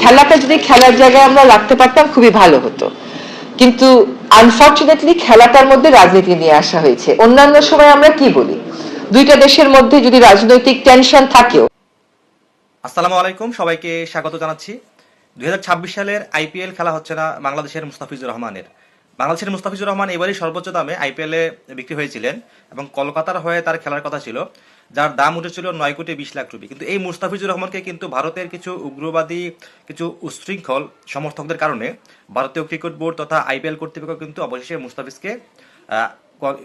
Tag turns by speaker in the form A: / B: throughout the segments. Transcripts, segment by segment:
A: খেলাটা যদি খেলার জায়গায় আমরা রাখতে পারতাম, খুবই ভালো হতো। কিন্তু আনফর্চুনেটলি খেলাটার মধ্যে রাজনীতি নিয়ে আসা হয়েছে। অন্যান্য সময় আমরা কি বলি? দুইটা দেশের মধ্যে যদি রাজনৈতিক টেনশন থাকেও।
B: আসসালামু আলাইকুম, সবাইকে স্বাগত জানাচ্ছি। দুই হাজার ছাব্বিশ সালের আইপিএল খেলা হচ্ছে না বাংলাদেশের মুস্তাফিজুর রহমানের। বাংলাদেশের মুস্তাফিজুর রহমান এবারই সর্বোচ্চ দামে আইপিএলে বিক্রি হয়েছিলেন এবং কলকাতার হয়ে তার খেলার কথা ছিল, যার দাম উঠেছিল নয় কোটি বিশ লাখ রুপি। কিন্তু এই মুস্তাফিজুর রহমানকে কিন্তু ভারতের কিছু উগ্রবাদী, কিছু উশৃঙ্খল সমর্থকদের কারণে ভারতীয় ক্রিকেট বোর্ড তথা আইপিএল কর্তৃপক্ষ কিন্তু অবশেষে মুস্তাফিজকে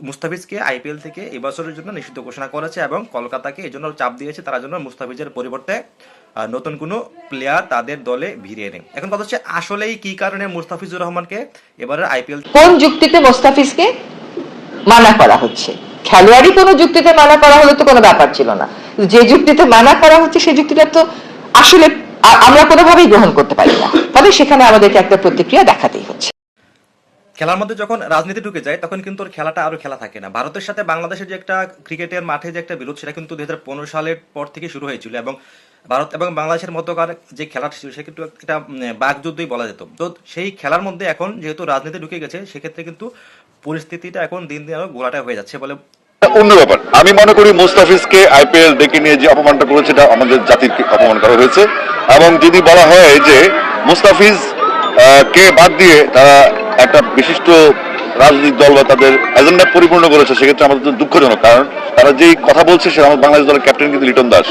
B: মুস্তাফিজকে আইপিএল থেকে এবছরের জন্য নিষিদ্ধ ঘোষণা করেছে এবং কলকাতাকে এই জন্য চাপ দিয়েছে, তারা জন্য মুস্তাফিজের পরিবর্তে নতুন কোনো প্লেয়ার তাদের দলে ভিড়িয়ে নেই। এখন কথা হচ্ছে আসলেই কি কারণে মুস্তাফিজুর রহমানকে এবারের আইপিএল
A: কোন যুক্তিতে মোস্তাফিজকে মানা করা হচ্ছে? খেলোয়াড়ই কোনো যুক্তিতে মানা করা হলে তো কোনো ব্যাপার ছিল না। যে যুক্তিতে মানা করা হচ্ছে সেই যুক্তিটা তো আসলে আমরা কোনোভাবেই গ্রহণ করতে পারি না। তবে সেখানে আমাদেরকে একটা প্রতিক্রিয়া দেখাতেই হচ্ছে।
B: খেলার মধ্যে যখন রাজনীতি ঢুকে যায়, তখন কিন্তু ওর খেলাটা আরও খেলা থাকে না। ভারতের সাথে বাংলাদেশের যে একটা ক্রিকেটের মাঠে যে একটা বিরোধ, সেটা কিন্তু দুই হাজার পনেরো সালের পর থেকে শুরু হয়েছিল এবং ভারত এবং বাংলাদেশের মধ্যকার যে খেলাটা ছিল সে কিন্তু একটা বাগযুদ্ধই বলা যেত। তো সেই খেলার মধ্যে এখন যেহেতু রাজনীতি ঢুকে গেছে, সেক্ষেত্রে কিন্তু পরিস্থিতিটা এখন দিন দিন আরও ঘোলাটা হয়ে যাচ্ছে বলে
C: অন্য ব্যাপার। আমি মনে করি মুস্তাফিজকে আইপিএল ডেকে নিয়ে যে অপমানটা করেছে এটা আমাদের জাতির অপমান করা হয়েছে। এবং যদি বলা হয় যে মুস্তাফিজ কে বাদ দিয়ে তারা একটা বিশিষ্ট রাজনৈতিক দল বা তাদের এজেন্ডা পরিপূর্ণ করেছে, সেক্ষেত্রে আমাদের দুঃখজনক। কারণ তারা যেই কথা বলছে, সেটা আমাদের বাংলাদেশ দলের ক্যাপ্টেন কিন্তু লিটন দাস।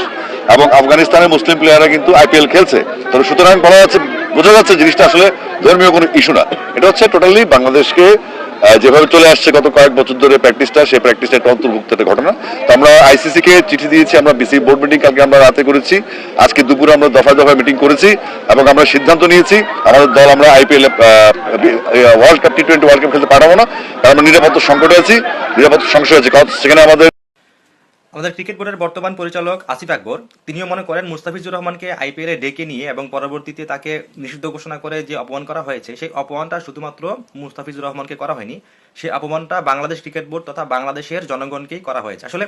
C: এবং আফগানিস্তানের মুসলিম প্লেয়াররা কিন্তু আইপিএল খেলছে। তবে সুতরাং বলা যাচ্ছে, বোঝা যাচ্ছে জিনিসটা আসলে ধর্মীয় কোনো ইস্যু না। এটা হচ্ছে টোটালি বাংলাদেশকে যেভাবে চলে আসছে গত কয়েক বছর ধরে প্র্যাকটিসটা সেই প্র্যাকটিসটা একটা অন্তর্ভুক্ত একটা ঘটনা। তো আমরা আইসিসি কে চিঠি দিয়েছি, আমরা বিসি বোর্ড মিটিং কালকে আমরা রাতে করেছি। আজকে দুপুরে আমরা দফায় দফায় মিটিং করেছি এবং আমরা সিদ্ধান্ত নিয়েছি, আমাদের দল আমরা IPL world cup T twenty world cup খেলতে পারব না। কারণ আমরা নিরাপত্তা সংকটে আছি নিরাপত্তা সংশয় আছে। সেখানে আমাদের
B: আমাদের ক্রিকেট বোর্ডের বর্তমান পরিচালক আসিফ আকবর, তিনিও মনে করেন মুস্তাফিজুর রহমানকে আইপিএলে ডেকে নিয়ে এবং পরবর্তীতে তাকে নিষিদ্ধ ঘোষণা করে যে অপমান করা হয়েছে, সেই অপমানটা শুধুমাত্র মুস্তাফিজুর রহমানকে করা হয়নি, সেই অপমানটা বাংলাদেশ ক্রিকেট বোর্ড তথা বাংলাদেশের জনগণকেই করা হয়েছে। আসলে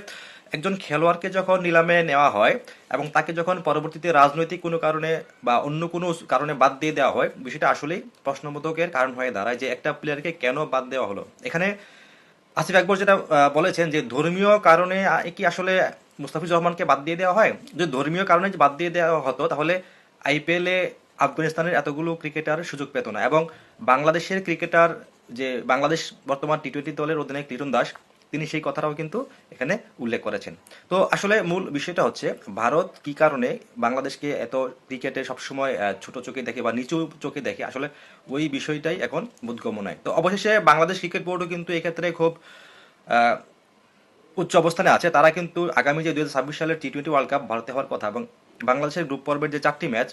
B: একজন খেলোয়াড়কে যখন নিলামে নেওয়া হয় এবং তাকে যখন পরবর্তীতে রাজনৈতিক কোনো কারণে বা অন্য কোনো কারণে বাদ দিয়ে দেওয়া হয়, বিষয়টা আসলেই প্রশ্নবোধকের কারণ হয়ে দাঁড়ায় যে একটা প্লেয়ারকে কেন বাদ দেওয়া হলো। এখানে আসিফ আকবর যেটা বলেছেন যে ধর্মীয় কারণে কি আসলে মুস্তাফিজ রহমানকে বাদ দিয়ে দেওয়া হয়? যদি ধর্মীয় কারণে বাদ দিয়ে দেওয়া হতো, তাহলে আইপিএলে আফগানিস্তানের এতগুলো ক্রিকেটার সুযোগ পেত না। এবং বাংলাদেশের ক্রিকেটার যে, বাংলাদেশ বর্তমান টি টোয়েন্টি দলের অধিনায়ক লিটন দাস তিনি সেই কথাটাও কিন্তু এখানে উল্লেখ করেছেন। তো আসলে মূল বিষয়টা হচ্ছে, ভারত কি কারণে বাংলাদেশকে এত ক্রিকেটে সবসময় ছোট চোখে দেখে বা নিচু চোখে দেখে? আসলে ওই বিষয়টাই এখন বোধগম্য নয়। তো অবশেষে বাংলাদেশ ক্রিকেট বোর্ডও কিন্তু এক্ষেত্রে খুব উচ্চ অবস্থানে আছে। তারা কিন্তু আগামী যে দুই সালের টি টোয়েন্টি ওয়ার্ল্ড কাপ ভারতে হওয়ার কথা এবং বাংলাদেশের গ্রুপ পর্বের যে চারটি ম্যাচ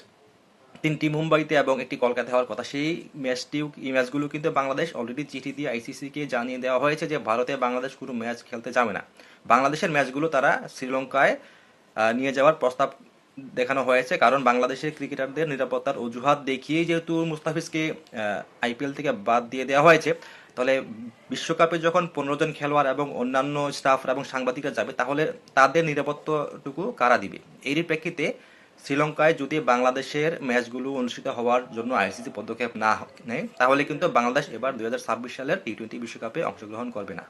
B: তিনটি মুম্বাইতে এবং একটি কলকাতায় হওয়ার কথা। সেই ম্যাচটিও, এই ম্যাচগুলো কিন্তু বাংলাদেশ অলরেডি চিঠি দিয়ে আইসিসিকে জানিয়ে দেওয়া হয়েছে যে ভারতে বাংলাদেশ কোনো ম্যাচ খেলতে যাবে না। বাংলাদেশের ম্যাচগুলো তারা শ্রীলঙ্কায় নিয়ে যাওয়ার প্রস্তাব দেখানো হয়েছে। কারণ বাংলাদেশের ক্রিকেটারদের নিরাপত্তার অজুহাত দেখিয়েই যেহেতু মুস্তাফিজকে আইপিএল থেকে বাদ দিয়ে দেওয়া হয়েছে, তাহলে বিশ্বকাপে যখন পনেরো জন খেলোয়াড় এবং অন্যান্য স্টাফ এবং সাংবাদিকরা যাবে, তাহলে তাদের নিরাপত্তাটুকু কারা দিবে? এরই প্রেক্ষিতে শ্রীলঙ্কায় যদি বাংলাদেশের ম্যাচগুলো অনুষ্ঠিত হওয়ার জন্য আইসিসি পদক্ষেপ না নেয়, তাহলে কিন্তু বাংলাদেশ এবার দুই হাজার ছাব্বিশ সালের টি টোয়েন্টি বিশ্বকাপে অংশগ্রহণ করবে না।